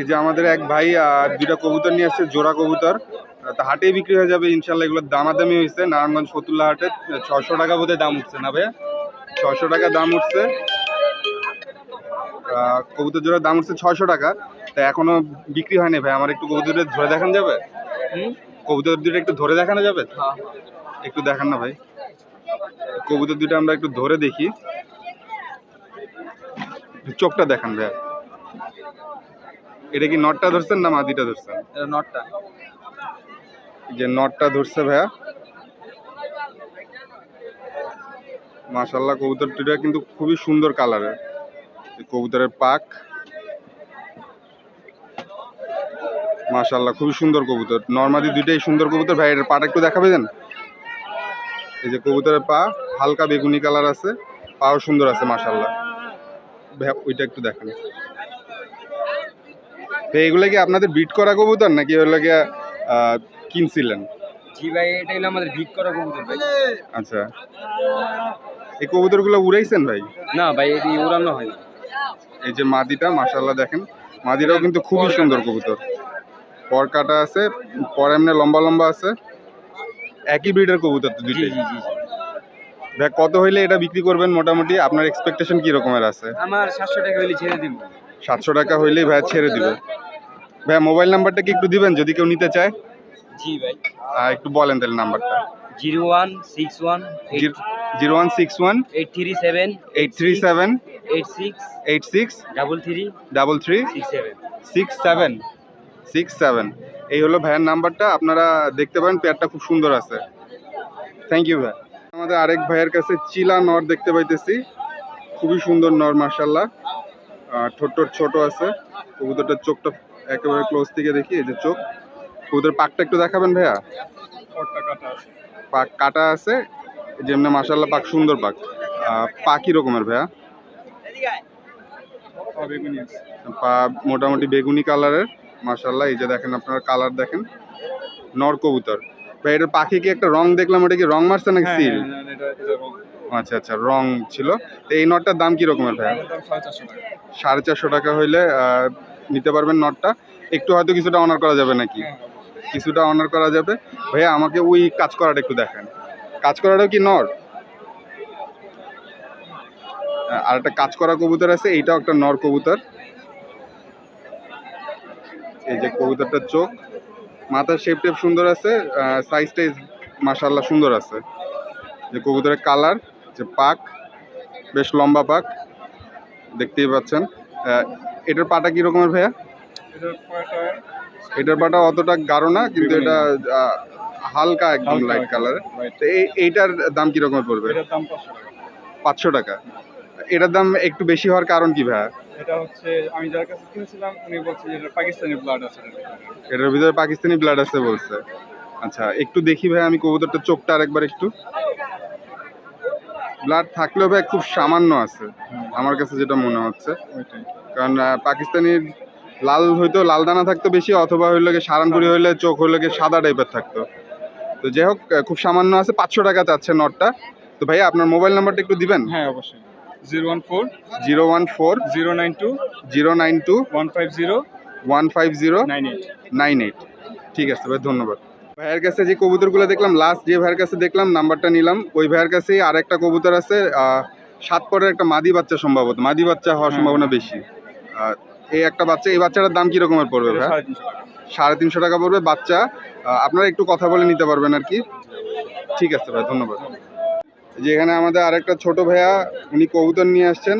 এই যে আমাদের এক ভাই আর দুইটা কবুতর নিয়ে আসছে জোড়া কবুতর। তা হাটেই বিক্রি হয়ে যাবে ইনশাল্লাহ এগুলোর দামাদামি হয়েছে। নারায়ণগঞ্জ ফতুল্লা হাটে ছশো টাকা বোধহয় দাম উঠছে না ভাইয়া? ছশো টাকা দাম উঠছে। কবুতর জোড়ার দাম উঠছে ছশো টাকা। তা এখনও বিক্রি হয়নি ভাই আমার একটু কবুতর ধরে দেখানো যাবে? কবুতর দুটো একটু ধরে দেখানো যাবে? একটু দেখান না ভাই। কবুতর দুটো আমরা একটু ধরে দেখি। চোখটা দেখান ভাইয়া। এটা কি নটটা ধরছেন না মাদিটা ধরছেন? এটা নটটা। যে নটটা ধরছে ভাইয়া। মাশাল্লাহ কবুতর দুটা কিন্তু খুবই সুন্দর কালারের কবুতরের পাক। মাশাল্লাহ খুবই সুন্দর কবুতর। নর্মালি দুইটাই সুন্দর কবুতর। ভাই এটার পাটা একটু দেখাবে দেন? এই যে কবুতরের পা হালকা বেগুনি কালার আছে। পাও সুন্দর আছে মাশাল্লাহ ভাই ওইটা একটু দেখেন। তো এগুলো কি আপনাদের বিট করা কবুতর নাকি ওগুলো কি কিনছিলেন? জি ভাই এটা হলো আমাদের ভিট করা কবুতর ভাই। আচ্ছা। এই কবুতরগুলো উড়াইছেন ভাই? না ভাই এটি উড়ানো হয় না। এই যে মাদিটা মাশাল্লাহ দেখেন। মাদিটাও কিন্তু খুবই সুন্দর কবুতর। পর কাটা আছে পর এমনি লম্বা লম্বা আছে। একই ব্রিডের কবুতর তো দুইটাই। জি কত হইলে এটা বিক্রি করবেন মোটামুটি? আপনার এক্সপেকটেশন কি রকমের আছে? আমার সাতশো টাকা হলে ছেড়ে দিব। সাতশো টাকা হইলেই ভাই ছেড়ে দিবে। ভাই মোবাইল নাম্বারটা কি একটু দিবেন যদি কেউ নিতে চায়? জি ভাই। একটু বলেন তাহলে নাম্বারটা। Zero one six one zero one six one eight three seven eight three seven eight six eight six double three double three six seven. Six seven. Six seven. এই হলো ভাইয়ের নাম্বারটা আপনারা দেখতে পারেন পেয়ারটা খুব সুন্দর আছে। থ্যাংক ইউ ভাই আমাদের আরেক ভাইয়ের কাছে চিলা নর দেখতে পাইতেছি। খুবই সুন্দর নর মার্শাল্লাহ ঠোঁট ছোট আছে। কবুতরটার চোখটা একেবারে ক্লোজ থেকে দেখি এই যে চোখ। কবুতর পাকটা একটু দেখাবেন ভাইয়া? পাক কাটা আছে যেমনি মার্শাল্লাহ পাক সুন্দর পাক। আহ, পা কি রকমের ভাইয়া পা মোটামুটি বেগুনি কালারের মাশাল্লাহ এই যে দেখেন আপনারা কালার দেখেন। নর কবুতর। ভাই এটার পাখি কি একটা রং দেখলাম ওটা কি রং মারছে নাকি সিল? আচ্ছা আচ্ছা রং ছিল। তো এই নটটার দাম কি রকমের ভাইয়া সাড়ে চারশো টাকা। হইলে নিতে পারবেন নটটা। একটু হয়তো কিছুটা অনার করা যাবে নাকি? কিছুটা অনার করা যাবে। ভাইয়া, আমাকে ওই কাজ করাটা একটু দেখেন। কাজ করাটাও কি নর আর একটা কাজ করা কবুতর আছে, এইটাও একটা নর কবুতর। এই যে কবুতরটার চোখ। মাথার শেপ টেপ সুন্দর আছে সাইজ টাইজ মাশাল্লাহ সুন্দর আছে। যে কবুতরের কালার যে পাক, বেশ লম্বা পাক। দেখতেই পাচ্ছেন। এটার পাটা কি রকমের ভাইয়া? এটার পাটা অতটা গাঢ় না কিন্তু এটা হালকা একদম লাইট কালার তো এই এইটার দাম কি রকমের পড়বে? এটার দাম পাঁচশো টাকা। এটার দাম একটু বেশি হওয়ার কারণ কি ভাইয়া? এটা হচ্ছে আমি যার কাছে কিনেছিলাম উনি বলছে যে এটা পাকিস্তানি ব্লাড আছে এটার ভিতরে। এটার ভিতরে পাকিস্তানি ব্লাড আছে বলছে। আচ্ছা একটু দেখি ভাই আমি কবুতরটা চোখটা আরেকবার একটু। ব্লাড থাকলেও ভাই খুব সামান্য আছে আমার কাছে যেটা মনে হচ্ছে। কারণ আহ, পাকিস্তানির লাল হয়তো লাল দানা থাকতো বেশি অথবা হইল গিয়ে সারানপুরি হইলে চোখ হইল গিয়ে সাদা টাইপের থাকতো। তো যাই হোক খুব সামান্য আছে পাঁচশো টাকা চাচ্ছে নটটা। তো ভাই আপনার মোবাইল নাম্বারটা একটু দিবেন? হ্যাঁ অবশ্যই। Zero one four zero one four zero nine two zero nine two one five zero one five zero nine eight. Nine eight. ঠিক আছে ভাই ধন্যবাদ। ভাইয়ের কাছে যে কবুতরগুলো দেখলাম লাস্ট যে ভাইয়ের কাছে দেখলাম নাম্বারটা নিলাম ওই ভাইয়ের কাছেই আর একটা কবুতর আছে সাত পরের একটা মাদি বাচ্চা সম্ভবত মাদি বাচ্চা হওয়ার সম্ভাবনা বেশি। এই একটা বাচ্চা এই বাচ্চাটার দাম কি রকমের পড়বে ভাই? সাড়ে তিনশো টাকা। পড়বে বাচ্চা আপনারা একটু কথা বলে নিতে পারবেন আর কি। ঠিক আছে ভাই ধন্যবাদ। যে এখানে আমাদের আরেকটা ছোট ভাইয়া উনি কবুতর নিয়ে আসছেন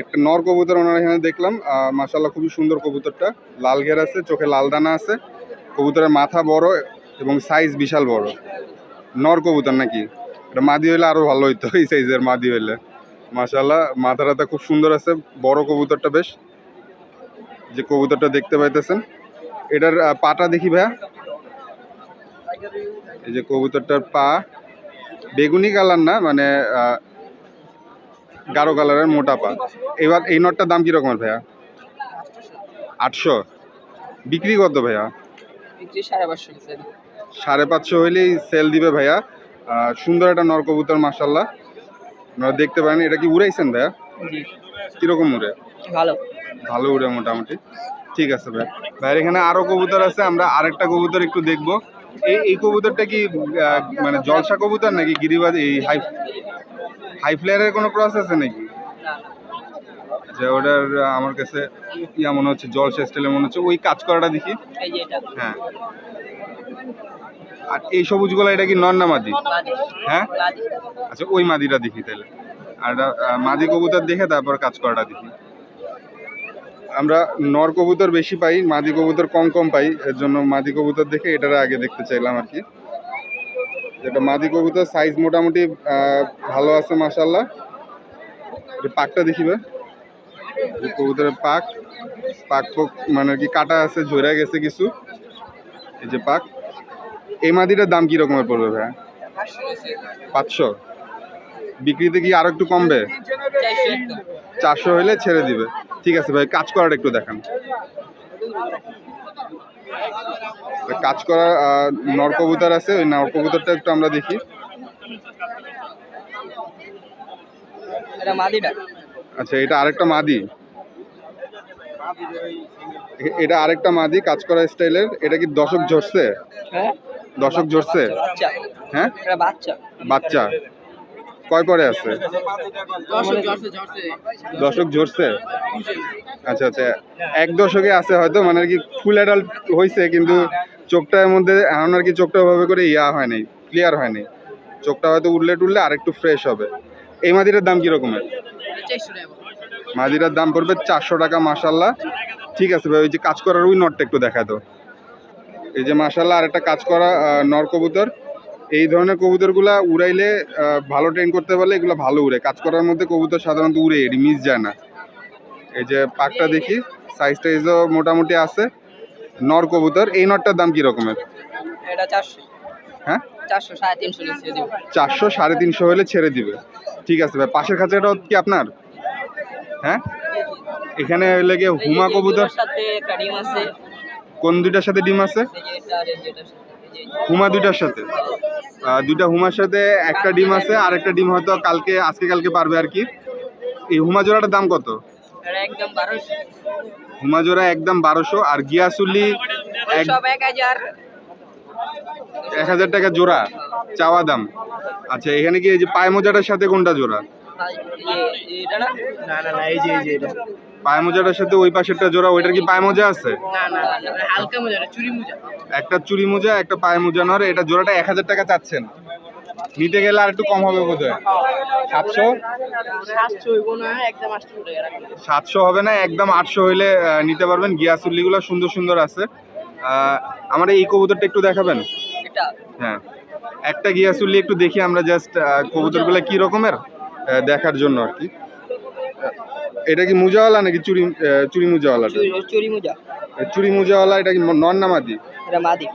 একটা নর কবুতর ওনার এখানে দেখলাম মাসাল্লাহ খুবই সুন্দর কবুতরটা লাল ঘের আছে চোখে লাল দানা আছে কবুতরের মাথা বড় এবং সাইজ বিশাল বড়। নর কবুতর নাকি? এটা মাদি হইলে আরও ভালো হইতো, এই সাইজের মাদি হইলে। মাসাল্লাহ মাথা টাথা খুব সুন্দর আছে, বড় কবুতরটা বেশ। যে কবুতরটা দেখতে পাইতেছেন, এটার পাটা দেখি ভাইয়া। এই যে কবুতরটার পা, বেগুনি কালার না মানে গাঢ় কালারের মোটা পা। এবার এই নটটার দাম কি রকমের ভাইয়া? আটশো। বিক্রি কত ভাইয়া? সাড়ে পাঁচশো সাড়ে পাঁচশো হইলেই সেল দিবে ভাইয়া। সুন্দর একটা নরকবুতর মাসাল্লাহ আপনারা দেখতে পারেন এটা কি উড়াইছেন ভাইয়া? কীরকম উড়ে? ভালো। ভালো উড়ে মোটামুটি। ঠিক আছে ভাই ভাইয়ের এখানে আরও কবুতর আছে আমরা আরেকটা কবুতর একটু দেখব। এই এই কবুতরটা কি মানে জলসা কবুতর নাকি গিরিবাজ এই হাই হাই ফ্লেয়ারের কোনো ক্রস আছে নাকি? যে ওটার আমার কাছে ইয়া মনে হচ্ছে জলসা স্টাইলের মনে হচ্ছে। ওই কাজ করাটা দেখি। হ্যাঁ। আর এই সবুজগুলো এটা কি নর না মাদি? হ্যাঁ? আচ্ছা ওই মাদিটা দেখি তাহলে। আর মাদি কবুতর দেখে তারপর কাজ করাটা দেখি। আমরা নর কবুতর বেশি পাই, মাদি কবুতর কম কম পাই, এর জন্য মাদি কবুতর দেখে এটার আগে দেখতে চাইলাম আর কি। এটা মাদি কবুতর সাইজ মোটামুটি ভালো আছে মাসাল্লাহ পাকটা দেখিবে কবুতরের পাক পাক পোক মানে কি কাটা আছে, ঝরে গেছে কিছু। এই যে পাক। এই মাদিটার দাম কি রকমের পড়বে ভাই পাঁচশো। বিক্রিতে কি আরও একটু কমবে? চারশো হলে ছেড়ে দিবে। ঠিক আছে ভাই কাজ করাটা একটু দেখান। কাজ করা আহ, নর কবুতর আছে ওই নর কবুতরটা একটু আমরা দেখি। আচ্ছা এটা আরেকটা মাদি। এটা আরেকটা মাদি কাজ করা স্টাইলের। এটা কি দশক ঝরছে? হ্যাঁ। ঝরছে বাচ্চা হ্যাঁ? বাচ্চা। কয় পরে আছে? দশক ঝরছে আচ্ছা আচ্ছা। এক দশকে আছে হয়তো মানে আর কি ফুল অ্যাডাল্ট হয়েছে কিন্তু চোখটার মধ্যে এখন আর কি চোখটা ওভাবে করে ইয়া হয় নাই ক্লিয়ার হয় নাই। চোখটা হয়তো উঠলে টুললে আরেকটু ফ্রেশ হবে। এই মাদিটার দাম কীরকমের মাদিরার দাম পড়বে চারশো টাকা মাসাল্লাহ ঠিক আছে ভাই, ওই যে কাজ করার ওই নটটা একটু দেখা তো এই যে মাসাল্লাহ আর একটা কাজ করা নর কবুতর। এই ধরনের কবুতরগুলা উড়াইলে ভালো ট্রেন করতে পারলে এগুলো ভালো উড়ে। কাজ করার মধ্যে কবুতর সাধারণত উড়ে এটি মিস যায় না। এই যে পাকটা দেখি সাইজ টাইজও মোটামুটি আছে। নর কবুতর এই নরটার দাম কি রকমের? এটা চারশো। হ্যাঁ? চারশো সাড়ে তিনশো হলে ছেড়ে দিবে। ঠিক আছে ভাই পাশের খাঁচাটাও কি আপনার? হ্যাঁ? এখানে হইলে গিয়ে হুমা কবুতর। সাথে আছে। কোন দুইটার সাথে ডিম আছে? হুমা দুইটার সাথে। দুইটা হুমার সাথে একটা ডিম আছে আর একটা ডিম হয়তো কালকে, আজকে কালকে পারবে আর কি। এই হুমা জোড়াটার দাম কত? হুমা জোড়া একদম বারোশো, আর গিয়াসুলি এক হাজার টাকা জোড়া, চাওয়া দাম। আচ্ছা এখানে কি এই যে পায়ে মোজাটার সাথে কোনটা জোড়া? এটা না না না না এই যে এই যে। এটা পায়ে মোজাটার সাথে ওই পাশেরটা জোড়া ওইটার কি পায়ে মোজা আছে? না না না হালকা মোজা চুরি মোজা। একটা চুরি মোজা একটা পায়ে মোজা নর এটা জোড়াটা এক হাজার টাকা চাচ্ছেন। নিতে গেলে আর একটু কম হবে বোধ হয় সাতশো সাতশো হবে না একদম আটশো হইলে নিতে পারবেন। গিয়াসুল্লিগুলো সুন্দর সুন্দর আছে। আমার এই কবুতরটা একটু দেখাবেন? হ্যাঁ। একটা গিয়াসুল্লি একটু দেখি আমরা জাস্ট কবুতরগুলো কি রকমের? দেখার জন্য আর কি। এটা কি মুজাওয়ালা নাকি চুরি চুরি মুজাওয়ালাটা চুরি- মোজা। চুরি মুজাওয়ালা এটা কি নন না মাদি? এটা মাদি।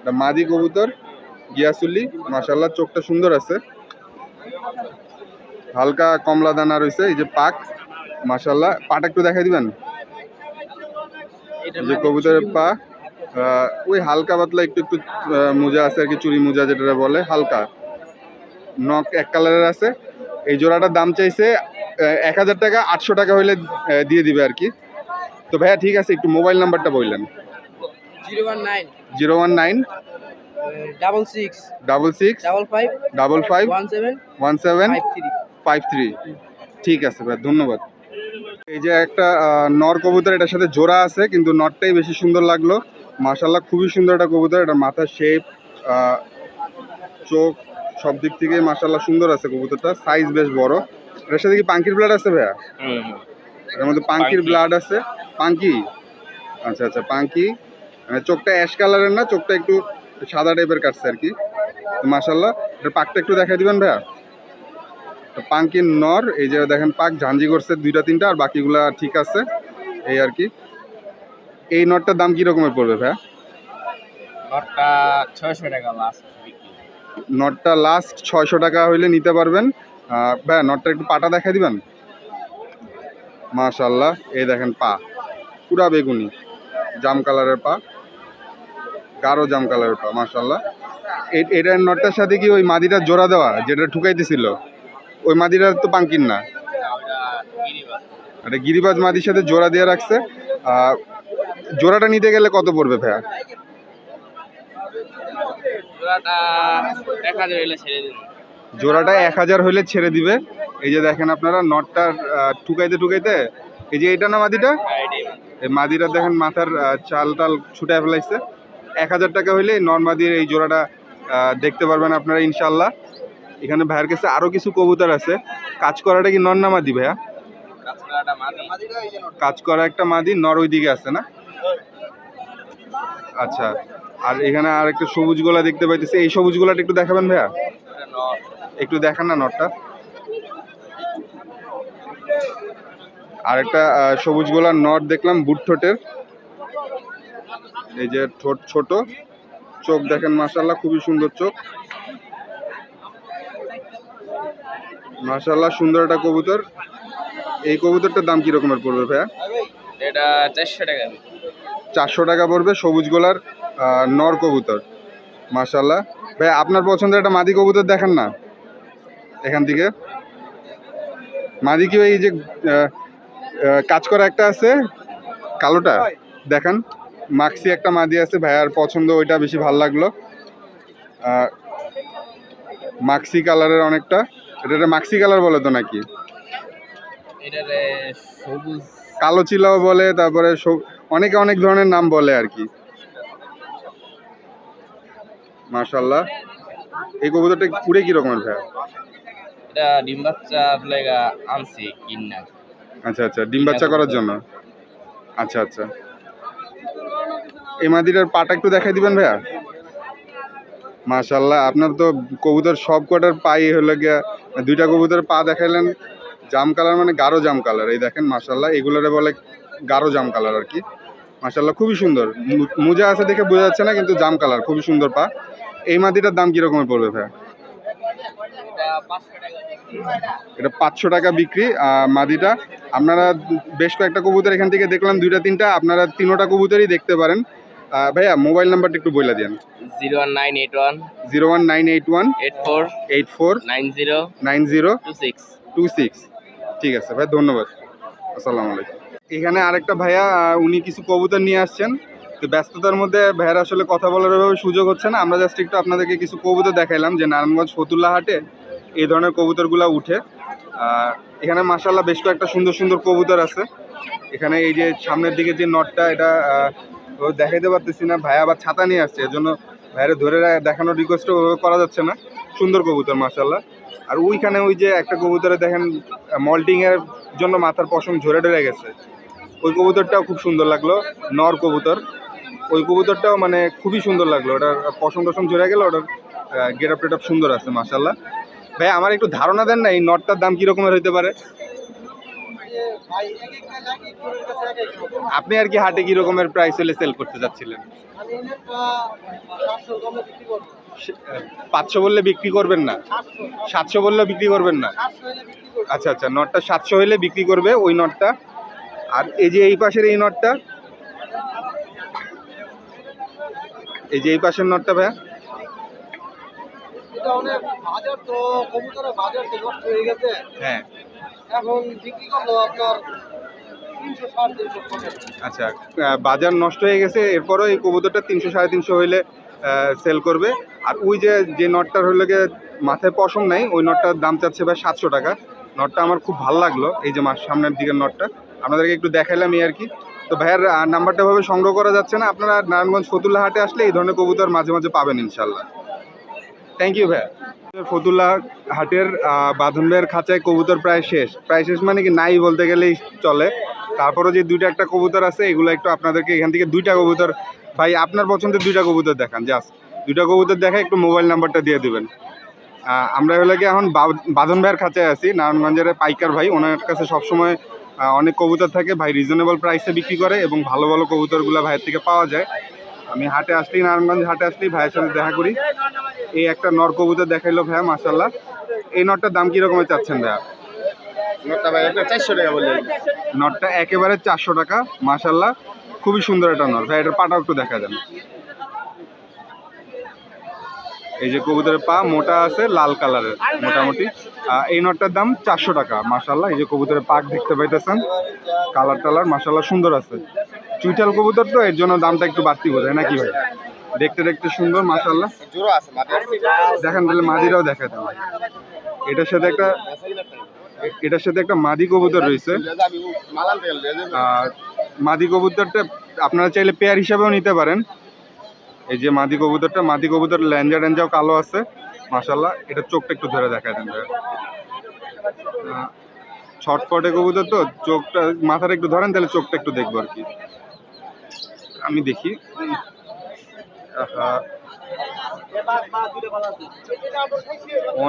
এটা মাদি কবুতর গিয়াসুল্লি মাশাল্লাহ চোখটা সুন্দর আছে। হালকা কমলা দানা রয়েছে এই যে পাক মাশাল্লাহ পাটা একটু দেখাই দিবেন? যে কবুতরের পা ওই হালকা পাতলা একটু একটু মোজা আছে আর কি চুরি মোজা যেটা বলে হালকা। নখ এক কালারের আছে। এই জোড়াটার দাম চাইছে এক হাজার টাকা আটশো টাকা হইলে দিয়ে দিবে আর কি। তো ভাইয়া ঠিক আছে একটু মোবাইল নাম্বারটা বললেন। Zero one nine. Zero one nine. Double six. Double six. Double five. Double five. One seven. One seven. Five three. ঠিক আছে ভাই ধন্যবাদ। এই যে একটা নর কবুতর এটার সাথে জোড়া আছে কিন্তু নরটাই বেশি সুন্দর লাগল। মাশাল্লাহ খুবই সুন্দর একটা কবুতর এটা মাথার শেপ চোখ সব দিক থেকে মাশাল্লাহ সুন্দর আছে কবুতরটা। সাইজ বেশ বড়। এটার সাথে কি পাঙ্কির ব্লাড আছে ভাইয়া? এর মধ্যে পাঙ্কির ব্লাড আছে। পাঙ্কি? আচ্ছা আচ্ছা পাঙ্কি। মানে চোখটা অ্যাশ কালারের না চোখটা একটু সাদা টাইপের কাটছে আর কি। মাশাল্লাহ এটার পাকটা একটু দেখাই দিবেন ভাইয়া? পাঙ্কির নর এই যে দেখেন পাক ঝাঞ্জি করছে দুইটা তিনটা আর বাকিগুলা ঠিক আছে। এই আর কি। এই নটটার দাম কি রকমের পড়বে ভাইয়া? ছয়শো টাকা লাস্ট নটটা লাস্ট ছয়শো টাকা হইলে নিতে পারবেন। ভাইয়া, নটটা একটু পাটা দেখাই দিবেন? মাশাল্লাহ এই দেখেন পা। পুরা বেগুনি, জাম কালারের পা। গাঢ় জাম কালারের পা মাশাল্লাহ এটার নটটার সাথে কি ওই মাদিটার জোড়া দেওয়া, যেটা ঠুকাইতেছিল? ওই মাদিটার তো পাঙ্কির না। এটা গিরিবাজ মাদির সাথে জোড়া দিয়ে রাখছে। জোড়াটা নিতে গেলে কত পড়বে ভাইয়া? জোড়াটা এক হাজার হলে ছেড়ে দিন জোড়াটা এক হাজার হলে ছেড়ে দিবে। এই যে দেখেন আপনারা নটটা ঠুকাইতে ঠুকাইতে এই যে এটা না মাদিটা? এই মাদিরা দেখেন মাথার চাল টাল ছুটায় ফেলাইছে। এক হাজার টাকা হইলে নর মাদির এই জোড়াটা দেখতে পারবেন আপনারা ইনশাল্লাহ এখানে ভাইয়ের কাছে আরও কিছু কবুতর আছে। কাজ করাটা কি নর না মাদি ভাইয়া? কাজ করা একটা মাদি নর ওই দিকে আছে না? আচ্ছা। আর এখানে আর একটু সবুজ গোলা দেখতে পাইতেছি। এই সবুজ গোলাটা একটু দেখাবেন ভাইয়া? একটু দেখান না নটটা। আর একটা সবুজ গোলার নট দেখলাম বুট ঠোঁটের। এই যে ঠোঁট ছোট। চোখ দেখেন মাশাল্লাহ খুবই সুন্দর চোখ। মাশাল্লাহ সুন্দর একটা কবুতর। এই কবুতরটার দাম কি রকমের পড়বে ভাইয়া? এটা চারশো টাকা। চারশো টাকা পড়বে সবুজ গোলার নর কবুতর মাশাল্লাহ ভাই আপনার পছন্দের একটা মাদি কবুতর দেখেন না। এখান থেকে। মাদি কি ওই যে কাজ করা একটা আছে কালোটা দেখান। মাক্সি একটা মাদি আছে ভাইয়ার পছন্দ ওইটা বেশি ভালো লাগল। মাক্সি কালারের অনেকটা। এটা একটা মাক্সি কালার বলে তো নাকি? কালো চিলাও বলে তারপরে অনেকে অনেক ধরনের নাম বলে আর কি। মাশাল্লাহ এই কবুতরটা পুরে কি রকমের ভাইয়া এটা ডিম বাচ্চা লেগা আনছি কিনা আচ্ছা আচ্ছা ডিম বাচ্চা করার জন্য? আচ্ছা আচ্ছা। এই মাদিটার পাটা একটু দেখাই দিবেন ভাইয়া? মাশাল্লাহ আপনার তো কবুতর সব কটার পাই হলো গিয়া দুইটা কবুতর পা দেখাইলেন। জাম কালার মানে গাঢ় জাম কালার এই দেখেন মাশাল্লাহ এগুলোরে বলে গাঢ় জাম কালার আর কি। মাশাল্লাহ খুবই সুন্দর। মোজা আছে দেখে বোঝা যাচ্ছে না কিন্তু জাম কালার খুবই সুন্দর পা। এই মাটিটার দাম কিরকমের পড়বে ভাইয়া? এটা পাঁচশো টাকা বিক্রি। মাদিটা আপনারা বেশ কয়েকটা কবুতর এখান থেকে দেখলাম দুইটা তিনটা আপনারা তিনোটা কবুতরই দেখতে পারেন। ভাইয়া মোবাইল নাম্বারটা একটু বলে দেন zero one nine eight one. Zero one nine eight one. Eight four. Eight four. Nine zero. Nine zero. Two six. Two six. ঠিক আছে ভাই ধন্যবাদ। আসসালামু আলাইকুম। এখানে আরেকটা ভাইয়া উনি কিছু কবুতর নিয়ে আসছেন। ব্যস্ততার মধ্যে ভাইয়ের আসলে কথা বলার ওইভাবে সুযোগ হচ্ছে না। আমরা জাস্ট একটু আপনাদেরকে কিছু কবুতর দেখাইলাম, যে নারায়ণগঞ্জ ফতুল্লা হাটে এই ধরনের কবুতরগুলো উঠে। আর এখানে মাসাল্লাহ বেশ কয়েকটা সুন্দর সুন্দর কবুতর আছে। এখানে এই যে সামনের দিকে যে নটটা, এটা দেখাইতে পারতেছি না, ভাই আবার ছাতা নিয়ে আসছে এর জন্য ভাইয়ের ধরে দেখানোর রিকোয়েস্ট করা যাচ্ছে না। সুন্দর কবুতর মাসাল্লাহ আর ওইখানে ওই যে একটা কবুতরে দেখেন, মল্টিং এর জন্য মাথার পশম ঝরে ডরে গেছে। ওই কবুতরটাও খুব সুন্দর লাগল, নর কবুতর। ওই কবুতরটাও মানে খুবই সুন্দর লাগল। ওটার পশম টসম ঝরে গেল, ওটার গেট আপ টেট সুন্দর আছে মাসাল্লাহ ভাই, আমার একটু ধারণা দেন না, এই নটটার দাম কি রকমের হইতে পারে? আপনি আর কি হাটে কি রকমের প্রাইস হলে সেল করতে যাচ্ছিলেন? পাঁচশো বললে বিক্রি করবেন না? সাতশো বললে বিক্রি করবেন না? আচ্ছা আচ্ছা নটটা সাতশো হলে বিক্রি করবে ওই নটটা আর এই যে এই পাশের এই নটটা এই যে এই পাশের নটটা ভাইয়া। হয়ে আচ্ছা বাজার নষ্ট হয়ে গেছে এরপরও এই কবুতরটা তিনশো সাড়ে তিনশো হইলে সেল করবে। আর ওই যে যে নটটার হইলে মাথায় পশম নাই ওই নটটার দাম চাচ্ছে ভাই সাতশো টাকা। নটটা আমার খুব ভালো লাগল এই যে সামনের দিকের নটটা। আপনাদেরকে একটু দেখাইলাম এই আর কি। তো ভাইয়ার নাম্বারটা ভাবে সংগ্রহ করা যাচ্ছে না। আপনারা নারায়ণগঞ্জ ফতুল্লা হাটে আসলে এই ধরনের কবুতর মাঝে মাঝে পাবেন ইনশাল্লাহ। থ্যাংক ইউ ভাইয়া। ফতুল্লা হাটের বাঁধন ভাইয়ের খাঁচায় কবুতর প্রায় শেষ। প্রায় শেষ মানে কি নাই বলতে গেলেই চলে। তারপরও যে দুইটা একটা কবুতর আছে, এগুলো একটু আপনাদেরকে এখান থেকে দুইটা কবুতর, ভাই, আপনার পছন্দের দুইটা কবুতর দেখান জাস্ট দুইটা কবুতর দেখা একটু মোবাইল নাম্বারটা দিয়ে দেবেন। আমরা হলো কি এখন বাঁধন ভাইয়ের খাঁচায় আছি, নারায়ণগঞ্জের পাইকার ভাই, ওনার কাছে সবসময় অনেক কবুতর থাকে ভাই রিজনেবল প্রাইসে বিক্রি করে এবং ভালো ভালো কবুতরগুলো ভাইয়ের থেকে পাওয়া যায়। আমি হাটে আসলেই নারায়ণগঞ্জ হাটে আসলেই ভাইয়ের সাথে দেখা করি। এই একটা নর কবুতর দেখাইলো ভাইয়া মাসাল্লাহ এই নটটার দাম কি রকমের চাচ্ছেন ভাইয়া? নটটা ভাই চারশো টাকা নটটা একেবারে চারশো টাকা মাসাল্লাহ খুবই সুন্দর একটা নট ভাই এটার পাটাও একটু দেখা যান। এই যে কবুতরের পা মোটা আছে লাল কালারের মোটামুটি। এই নটটার দাম চারশো টাকা মাসাল্লাহ এই যে কবুতরের পাক দেখতে পাইতেছেন, কালার টালার মাসাল্লাহ সুন্দর আছে। চুইটাল কবুতর তো, এর জন্য দামটা একটু বাড়তি বোঝায়, নাকি ভাই? দেখতে দেখতে সুন্দর মাশাল্লাহ জোড়া দেখেন তাহলে মাদিরাও দেখা দেন এটার সাথে একটা, এটার সাথে একটা মাদি কবুতর রয়েছে। আর মাদি কবুতরটা আপনারা চাইলে পেয়ার হিসাবেও নিতে পারেন। এই যে মাদি কবুতরটা, মাদি কবুতর ল্যাঞ্জা ট্যাঞ্জাও কালো আছে। মাশাল্লাহ এটা চোখটা একটু ধরে দেখা দেন ছটপটে কবুতর তো, চোখটা, মাথাটা একটু ধরেন, তাহলে চোখটা একটু দেখব আর কি। আমি দেখি।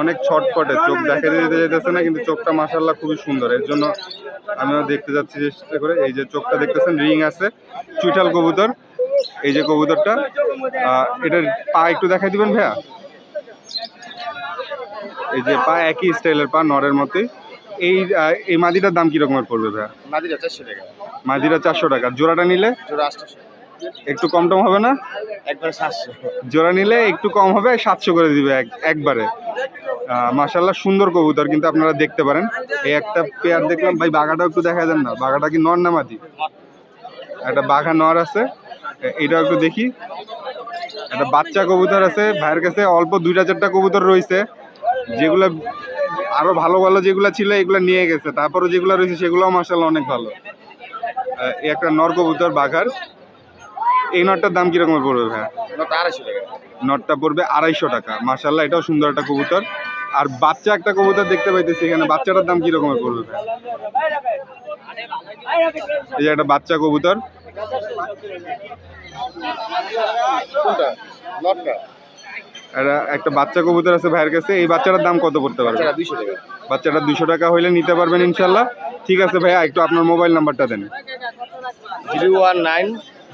অনেক ছটপটে, চোখ দেখা দিতে যেতেছে না, কিন্তু চোখটা মাসাল্লাহ খুবই সুন্দর। এর জন্য আমিও দেখতে যাচ্ছি চেষ্টা করে। এই যে চোখটা দেখতেছেন, রিং আছে, চুইঠাল কবুতর। এই যে কবুতরটা এটার পা একটু দেখাই দিবেন ভাইয়া? এই যে পা একই স্টাইলের পা নরের মতে এই এই মাদিটার দাম কি রকমের পড়বে ভাইয়া? মাদিরা চারশো টাকা। মাদিরা চারশো টাকা। জোড়াটা নিলে? জোড়া আটশো। একটু কম টম হবে না? একবার সাতশো। জোড়া নিলে একটু কম হবে সাতশো করে দিবে এক একবারে। মাসাল্লাহ সুন্দর কবুতর কিন্তু আপনারা দেখতে পারেন। এই একটা পেয়ার দেখলাম ভাই বাঘাটা একটু দেখা যান না। বাঘাটা কি নর না মাদি? একটা বাঘা নর আছে। এটাও একটু দেখি। একটা বাচ্চা কবুতর আছে ভাইয়ের কাছে অল্প দুইটা চারটা কবুতর রয়েছে। যেগুলো আরও ভালো ভালো যেগুলো ছিল এগুলো নিয়ে গেছে। তারপরে যেগুলো রয়েছে সেগুলোও মাসাল্লাহ অনেক ভালো। এই একটা নর কবুতর বাঘার। এই নরটার দাম কীরকম পড়বে আড়াইশো টাকা। নটটা পড়বে আড়াইশো টাকা। মার্শাল্লাহ এটাও সুন্দর একটা কবুতর। আর বাচ্চা একটা কবুতর দেখতে পাইতেছি এখানে। বাচ্চাটার দাম কি রকমের পড়বে ভাই? এই যে একটা বাচ্চা কবুতর। কোনটা? একটা বাচ্চা কবুতর আছে ভাইয়ের কাছে এই বাচ্চাটার দাম কত পড়তে পারবে? বাচ্চাটা দুশো টাকা। হইলে নিতে পারবেন ইনশাল্লাহ। ঠিক আছে ভাইয়া একটু আপনার মোবাইল নাম্বারটা দেন। Zero one nine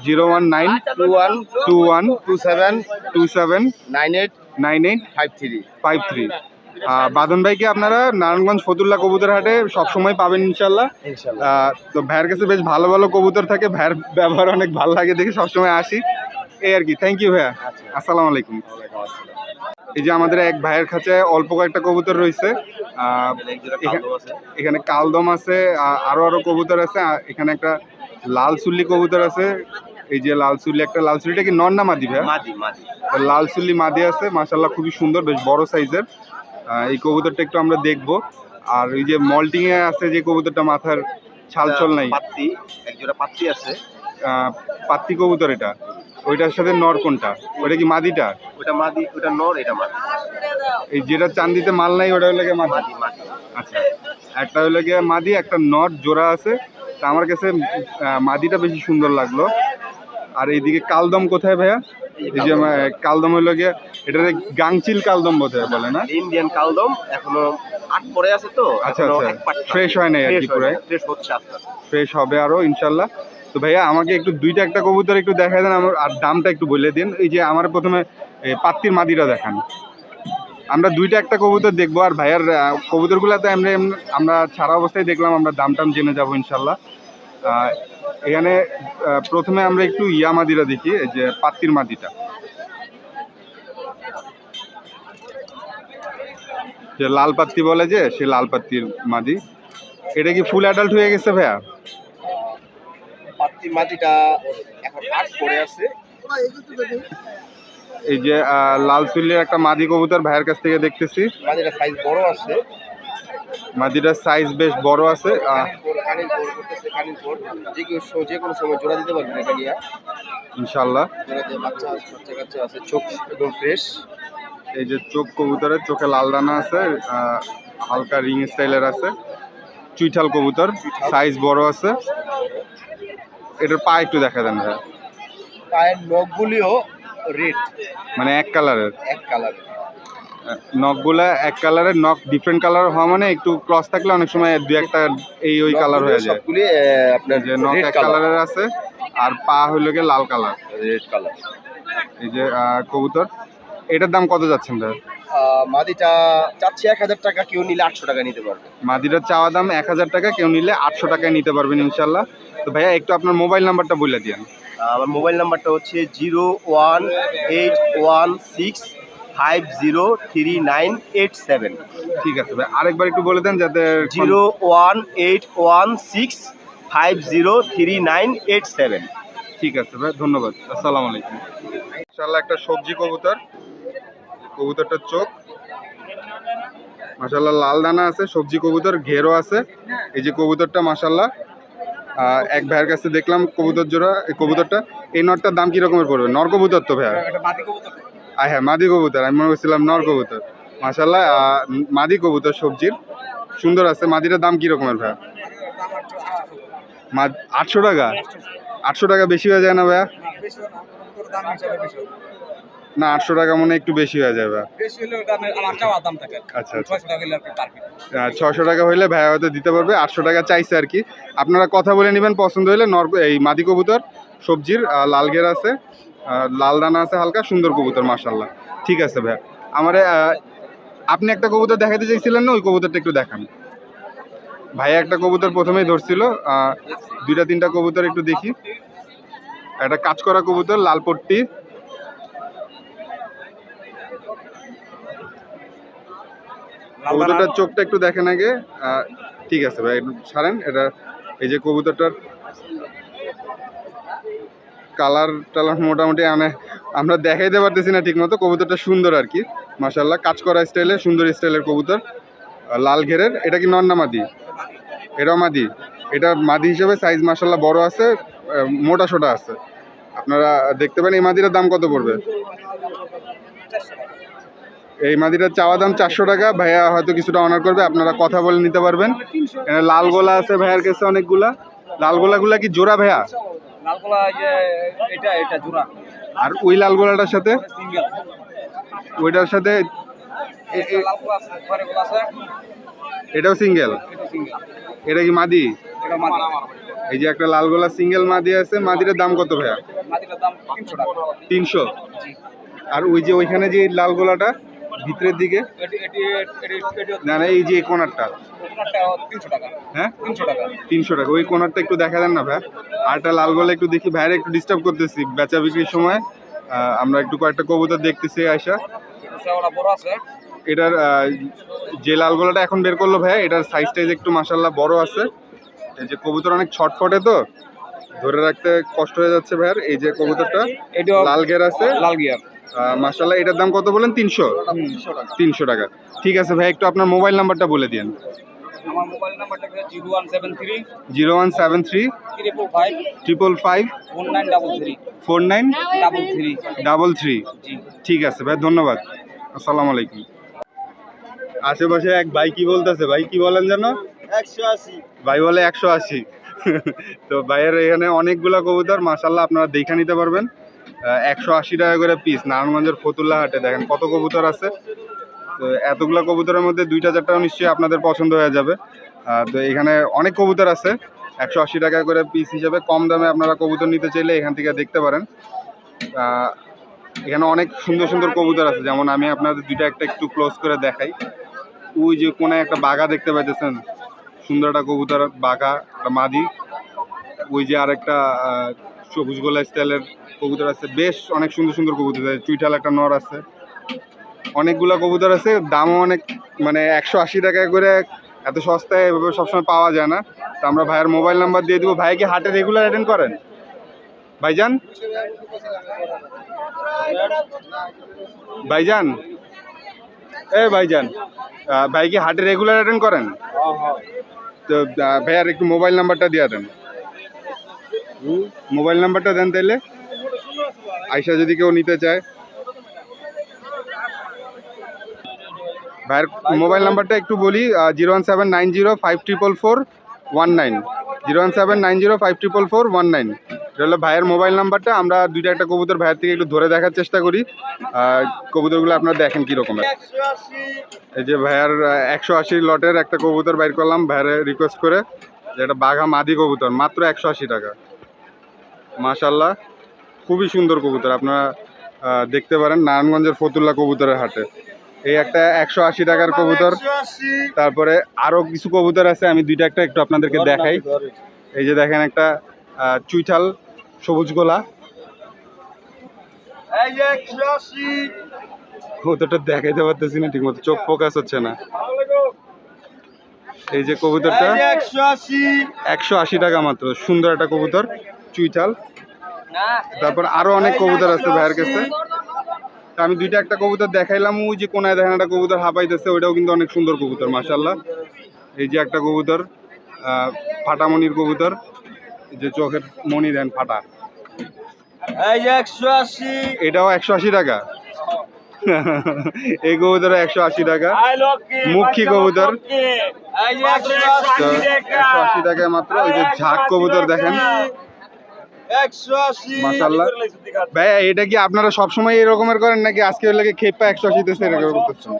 zero one nine two one two one two seven two seven nine eight nine eight five three. Five three. বাদন ভাইকে আপনারা নারায়ণগঞ্জ ফতুল্লা কবুতর হাটে সবসময় পাবেন ইনশাল্লাহ? ইনশাল্লাহ। তো ভাইয়ের কাছে বেশ ভালো ভালো কবুতর থাকে ভাইয়ের ব্যবহার অনেক ভালো লাগে দেখে সবসময় আসি। এই আর কি। থ্যাংক ইউ ভাইয়া। আসসালামু আলাইকুম। এই যে আমাদের এক ভাইয়ের কাছে অল্প কয়েকটা কবুতর রয়েছে। এখানে কালদম আছে। আরও আরও কবুতর আছে এখানে একটা লাল সুল্লি কবুতর আছে। এই যে লাল সুল্লি একটা লাল সুল্লিটা কি নর না মাদি ভাইয়া? লাল সুল্লি মাদি আছে মাশাল্লাহ খুবই সুন্দর বেশ বড় সাইজের। এই কবুতরটা একটু আমরা দেখব। আর এই যে মল্টিং এ আছে যে কবুতরটা মাথার ছাল ছল নাই। পাত্তি এক জোড়া পাত্তি আছে। পাত্তি কবুতর এটা। ওইটার সাথে নর কোনটা? ওটা কি মাদিটা? ওটা মাদি ওটা নর এটা মাদি। এই যেটা চান্দিতে মাল নাই ওটা হলো গিয়ে মাদি। মাদি আচ্ছা একটা হলো গিয়ে মাদি একটা নট জোড়া আছে। তা আমার কাছে মাদিটা বেশি সুন্দর লাগল। আর এইদিকে কালদম কোথায় ভাইয়া? এই যে কালদম। হলো গিয়ে এটা গাংচিল কালদম বোধহয় বলে না? ইন্ডিয়ান কালদম এখনও আট পরে আছে তো আচ্ছা আচ্ছা ফ্রেশ হয় নাই আর কি পুরাই। ফ্রেশ হচ্ছে ফ্রেশ হবে আরও ইনশাল্লাহ। তো ভাইয়া আমাকে একটু দুইটা একটা কবুতর একটু দেখাই দেন আমার আর দামটা একটু বলে দিন। এই যে আমার প্রথমে পাত্তির মাদিটা দেখান। আমরা দুইটা একটা কবুতর দেখব আর ভাইয়ার আহ, কবুতরগুলোতে আমরা আমরা ছাড়া অবস্থায় দেখলাম আমরা দাম টাম জেনে যাব ইনশাল্লাহ। এখানে প্রথমে আমরা একটু ইয়া মাদিরা দেখি এই যে পাত্তির মাদিটা। যে লাল পাত্তি বলে যে সে লাল পাত্তির মাদি। এটা কি ফুল অ্যাডাল্ট হয়ে গেছে ভাইয়া? পাত্তি মাদিটা এখন আট পরে আছে। এই যে লাল চুল্লির একটা মাদি কবুতর ভাইয়ের কাছ থেকে দেখতেছি। মাদিটা সাইজ বড় আছে। মাদিটার সাইজ বেশ বড় আছে যে কোনো সময় জোড়া দিতে পারবেন এটা নিয়ে। ইনশাল্লাহ বাচ্চা বাচ্চা কাচ্চা আছে চোখ একদম ফ্রেশ এই যে চোখ কবুতরের চোখে লাল দানা আছে হালকা রিং স্টাইলের আছে। চুইঠাল কবুতর সাইজ বড় আছে। এটার পা একটু দেখা দেন ভাইয়া। পায়ের নখগুলিও রেড। মানে এক কালারের। এক কালার নখগুলা এক কালারের নখ ডিফারেন্ট কালার হওয়া মানে একটু ক্রস থাকলে অনেক সময় দু একটা এই ওই কালার হয়ে যায়। সবগুলি আপনার যে নখ এক কালার কালারের আছে আর পা হইল গিয়ে লাল কালার। রেড কালার এই যে কবুতর এটার দাম কত যাচ্ছেন ভাই মাদিটা চাচ্ছি এক হাজার টাকা কেউ নিলে আটশো টাকা নিতে পারবে। মাদিরার চাওয়া দাম এক হাজার টাকা কেউ নিলে আটশো টাকায় নিতে পারবেন ইনশাল্লাহ তো ভাইয়া একটু আপনার মোবাইল নাম্বারটা বলে দিন। আমার মোবাইল নাম্বারটা হচ্ছে zero one eight one six five zero three nine eight seven. ঠিক আছে ভাই আরেকবার একটু বলে দেন যাতে zero one eight one six five zero three nine eight seven. ঠিক আছে ভাই ধন্যবাদ। আসসালামু আলাইকুম। ইনশাআল্লাহ একটা সবজি কবুতর। কবুতরটার চোখ। মাশাল্লাহ লাল দানা আছে সবজি কবুতর ঘেরও আছে। এই যে কবুতরটা মাশাল্লাহ আহ, এক ভাইয়ের কাছে দেখলাম কবুতর জোড়া এই কবুতরটা। এই নটটার দাম কি রকমের পড়বে? নর কবুতর তো ভাইয়া? আয় হ্যাঁ মাদি কবুতর। আমি মনে করছিলাম নর কবুতর। মাশাল্লাহ আহ, মাদি কবুতর সবজির। সুন্দর আছে। মাদিটার দাম কি রকমের ভাইয়া আটশো টাকা? আটশো টাকা বেশি হয়ে যায় না ভাইয়া? না আটশো টাকা মনে একটু বেশি হয়ে যায় ভাইয়া আচ্ছা আচ্ছা। ছশো টাকা হইলে ভাইয়া হয়তো দিতে পারবে আটশো টাকা চাইছে আর কি। আপনারা কথা বলে নেবেন পছন্দ হলে নর এই মাদি কবুতর সবজির লাল গের আছে লাল দানা আছে হালকা সুন্দর কবুতর মাশাল্লাহ ঠিক আছে ভাইয়া। আমার আপনি একটা কবুতর দেখাতে চাইছিলেন না ওই কবুতরটা একটু দেখান। ভাইয়া একটা কবুতর প্রথমেই ধরছিল দুইটা তিনটা কবুতর একটু দেখি। একটা কাজ করা কবুতর লাল কবুতরটার চোখটা একটু দেখেন আগে। ঠিক আছে ভাই ছাড়েন। এটা এই যে কবুতরটার কালার টালার মোটামুটি মানে আমরা দেখাইতে পারতেছি না ঠিক মতো কবুতরটা সুন্দর আর কি মাসাল্লাহ কাজ করা স্টাইলে সুন্দর স্টাইলের কবুতর। লাল ঘেরের। এটা কি নন্না মাদি? এটাও মাদি। এটা মাদি হিসেবে সাইজ মাসাল্লাহ বড় আছে মোটা সোটা আছে। আপনারা দেখতে পারেন এই মাদিটার দাম কত পড়বে? এই মাদিটার চাওয়া দাম চারশো টাকা। ভাইয়া হয়তো কিছুটা অনার করবে আপনারা কথা বলে নিতে পারবেন। এখানে লাল গোলা আছে ভাইয়ার কাছে অনেকগুলা। লাল গোলাগুলা কি জোড়া ভাইয়া? আর ওই লাল গোলাটার সাথে? ওইটার সাথে এটাও সিঙ্গেল? এটা কি মাদি? এই যে একটা লাল গোলা সিঙ্গেল মাদি আছে মাদিটার দাম কত ভাইয়া? তিনশো আর ওই যে ওইখানে যে লাল গোলাটা? ভিতরের দিকে? না না এই যে এই কোনারটা তিনশো টাকা। হ্যাঁ? তিনশো টাকা। ওই কোনারটা একটু দেখা দেন না ভাই। আর একটা লাল গোলা একটু দেখি। ভাইয়ের একটু ডিস্টার্ব করতেছি বেচা বিক্রির সময়। আমরা একটু কয়েকটা কবুতর দেখতেছি আয়সা এটার যে লাল গোলাটা এখন বের করল ভাইয়া এটার সাইজ টাইজ একটু মাসাল্লাহ বড় আছে। এই যে কবুতর অনেক ছটফটে তো। ধরে রাখতে কষ্ট হয়ে যাচ্ছে ভাইয়ার। এই যে কবুতরটা লাল গের আছে। লাল গিয়ার মাসাল্লাহ এটার দাম কত বলেন? তিনশো। তিনশো টাকা। ঠিক আছে ভাই একটু আপনার মোবাইল নাম্বারটা বলে দিন আমার মোবাইল নাম্বারটা zero one seven three zero one seven three triple five triple five one nine double three. Four nine double three. Double three. ঠিক আছে ভাই ধন্যবাদ। আসসালামু আলাইকুম। আশেপাশে এক ভাই কি বলতেছে? ভাই কি বলেন যেন? একশো আশি। ভাই বলে একশো আশি। তো ভাইয়ের এখানে অনেকগুলা কবুতর মাসাল্লাহ আপনারা দেখে নিতে পারবেন। একশো আশি টাকা করে পিস নারায়ণগঞ্জের ফতুল্লা হাটে। দেখেন কত কবুতর আছে। তো এতগুলা কবুতরের মধ্যে দুইটা চারটাও নিশ্চয়ই আপনাদের পছন্দ হয়ে যাবে। তো এখানে অনেক কবুতর আছে। একশো আশি টাকা করে পিস হিসেবে কম দামে আপনারা কবুতর নিতে চাইলে এখান থেকে দেখতে পারেন। এখানে অনেক সুন্দর সুন্দর কবুতর আছে। যেমন আমি আপনাদের দুইটা একটা একটু ক্লোজ করে দেখাই। ওই যে কোনায় একটা বাঘা দেখতে পাইতেছেন। সুন্দর একটা কবুতর বাঘা একটা মাদি। ওই যে আরেকটা আহ, সবুজ গোলা স্টাইলের কবুতর আছে। বেশ অনেক সুন্দর সুন্দর কবুতর আছে। চুইঠাল একটা নর আছে। অনেকগুলা কবুতর আছে। দামও অনেক মানে একশো আশি টাকা করে এত সস্তায় এভাবে সবসময় পাওয়া যায় না। তো আমরা ভাইয়ের মোবাইল নাম্বার দিয়ে দিব। ভাই কি হাটে রেগুলার অ্যাটেন্ড করেন? ভাইজান? ভাইজান? এ ভাইজান ভাই কি হাটে রেগুলার অ্যাটেন্ড করেন? তো ভাইয়ার একটু মোবাইল নাম্বারটা দিয়ে দেন। মোবাইল নাম্বারটা দেন তাইলে। আইসা যদি কেউ নিতে চায়। ভাইয়ের মোবাইল নাম্বারটা একটু বলি zero one seven nine zero five triple four one nine. Zero one seven nine zero five triple four one nine. এটা হলো ভাইয়ের মোবাইল নাম্বারটা, আমরা দুইটা একটা কবুতর ভাইয়ের থেকে একটু ধরে দেখার চেষ্টা করি। কবুতরগুলো আপনারা দেখেন কীরকমের এই যে ভাইয়ার একশো আশি লটের একটা কবুতর বাইর করলাম, ভাইয়ার রিকোয়েস্ট করে। যেটা বাঘা মাদি কবুতর, মাত্র একশো আশি টাকা। মাশাল্লাহ খুবই সুন্দর কবুতর। আপনারা দেখতে পারেন নারায়ণগঞ্জের ফতুল্লা কবুতরের হাটে। এই একটা একশো আশি টাকার কবুতর তারপরে আরও কিছু কবুতর আছে আমি দুইটা একটা একটু আপনাদেরকে দেখাই। এই যে দেখেন একটা চুইঠাল সবুজ গোলা। কবুতরটা দেখাইতে পারতেছি না ঠিকমতো চোখ ফোকাস হচ্ছে না। এই যে কবুতরটা একশো আশি টাকা মাত্র সুন্দর একটা কবুতর। চুইঠাল। তারপর আরও অনেক কবুতর আছে ভাইয়ের কাছে। তা আমি দুইটা একটা কবুতর দেখাইলাম ওই যে কোনায় দেখেন একটা কবুতর হাঁপাইতেছে ওইটাও কিন্তু অনেক সুন্দর কবুতর মাশাল্লাহ এই যে একটা কবুতর ফাটামণির কবুতর যে চোখের মণি দেন ফাটা। একশো আশি। এটাও একশো আশি টাকা। এই কবুতর একশো আশি টাকা। মুখী কবুতর। একশো আশি টাকায় মাত্র ওই যে ঝাঁক কবুতর দেখেন। মাশাল্লাহ ভাইয়া এটা কি আপনারা সবসময় এরকমের করেন নাকি আজকে হলে খেপা একশো আশিতে এরকম করতেছেন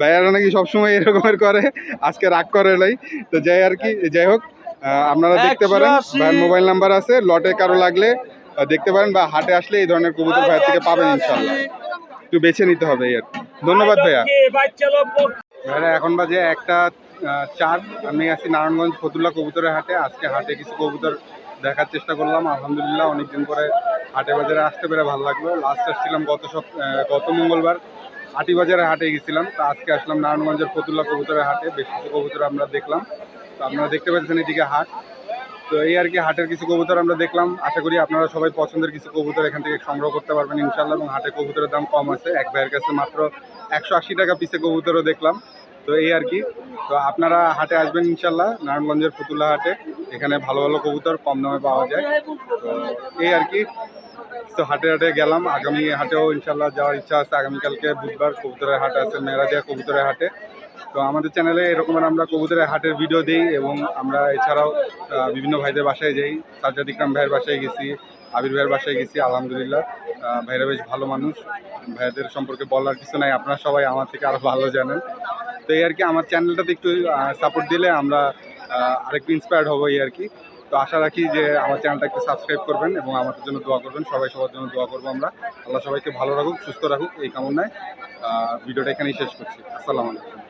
ভাইয়ারা নাকি সবসময় এরকমের করে আজকে রাগ করে নাই। তো যাই আর কি যাই হোক আপনারা দেখতে পারেন ভাইয়ের মোবাইল নাম্বার আছে লটে কারও লাগলে দেখতে পারেন বা হাটে আসলে এই ধরনের কবুতর ভাইয়ের থেকে পাবেন ইনশাল্লাহ একটু বেছে নিতে হবে কি। ধন্যবাদ ভাইয়া। ভাইয়া এখন বাজে একটা চার। আমি আছি নারায়ণগঞ্জ ফতুল্লা কবুতরের হাটে। আজকে হাটে কিছু কবুতর দেখার চেষ্টা করলাম, আলহামদুলিল্লাহ অনেকদিন পরে হাটে বাজারে আসতে পেরে ভালো লাগল। লাস্ট আসছিলাম গত সপ গত মঙ্গলবার আটি বাজারে হাটে গেছিলাম। তো আজকে আসলাম নারায়ণগঞ্জের ফতুল্লা কবুতরের হাটে, বেশ কিছু কবুতর আমরা দেখলাম। তো আপনারা দেখতে পাচ্ছেন এদিকে হাট। তো এই আর কি হাটের কিছু কবুতর আমরা দেখলাম। আশা করি আপনারা সবাই পছন্দের কিছু কবুতর এখান থেকে সংগ্রহ করতে পারবেন ইনশাল্লাহ এবং হাটে কবুতরের দাম কম আছে। এক ভাইয়ের কাছে মাত্র একশো আশি টাকা পিসে কবুতরও দেখলাম। তো এই আর কি। তো আপনারা হাটে আসবেন ইনশাল্লাহ, নারায়ণগঞ্জের ফতুল্লা হাটে। এখানে ভালো ভালো কবুতর কম দামে পাওয়া যায়। তো এই আর কি। তো হাটে হাটে গেলাম। আগামী হাটেও ইনশাল্লাহ যাওয়ার ইচ্ছা আছে। আগামীকালকে বুধবার কবুতরের হাট আছে মেরাদিয়া কবুতরের হাটে। তো আমাদের চ্যানেলে এরকমের আমরা কবুতরের হাটের ভিডিও দিই এবং আমরা এছাড়াও বিভিন্ন ভাইদের বাসায় যাই। সাজ্জাদ ইকরাম ভাইয়ের বাসায় গেছি। আবির ভাইয়ের বাসায় গেছি, আলহামদুলিল্লাহ। ভাইরা বেশ ভালো মানুষ। ভাইয়াদের সম্পর্কে বলার কিছু নাই, আপনারা সবাই আমার থেকে আরও ভালো জানেন। তো এই আর কি, আমার চ্যানেলটাতে একটু সাপোর্ট দিলে আমরা আরেকটু ইন্সপায়ার্ড হব এই আর কি। তো আশা রাখি যে আমার চ্যানেলটা একটু সাবস্ক্রাইব করবেন এবং আমাদের জন্য দোয়া করবেন। সবাই সবার জন্য দোয়া করব আমরা। আল্লাহ সবাইকে ভালো রাখুক, সুস্থ রাখুক, এই কামনায় ভিডিওটা এখানেই শেষ করছি। আসসালামু আলাইকুম।